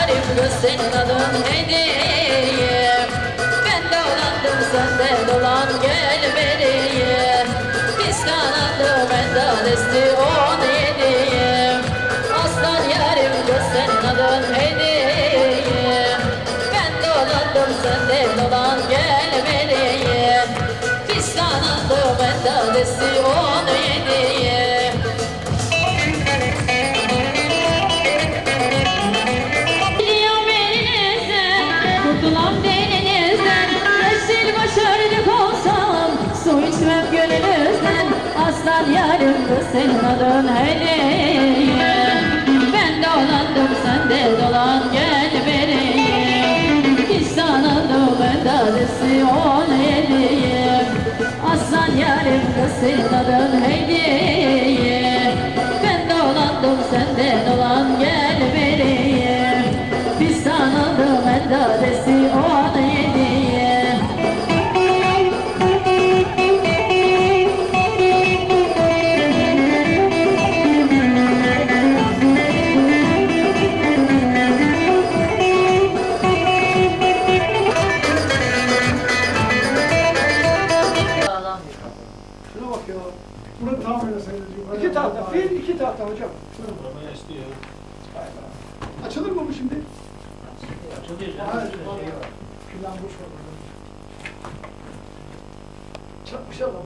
yarim göz senin adın ne Ben dolandım sen de dolan gel beriye Pislanandım ben dalesti on yediyim Aslan yarim göz senin adın ne Ben dolandım sen de dolan gel beriye Pislanandım ben dalesti on Başardık olsam, su içmem gönlünüzden Aslan yarım kız senin adın hediye Ben dolandım sen de dolan gel vereyim İhsanını ben de adresi on hediye Aslan yarım kız senin adın hediye Şuna bak ya. Bunu tam öyle seyrediyor. İki tahta, bir iki tahta hocam. Buraya istiyor. Açılır mı bu şimdi? Açılıyor. Hayır. Plan boş ver. Çakmış adam.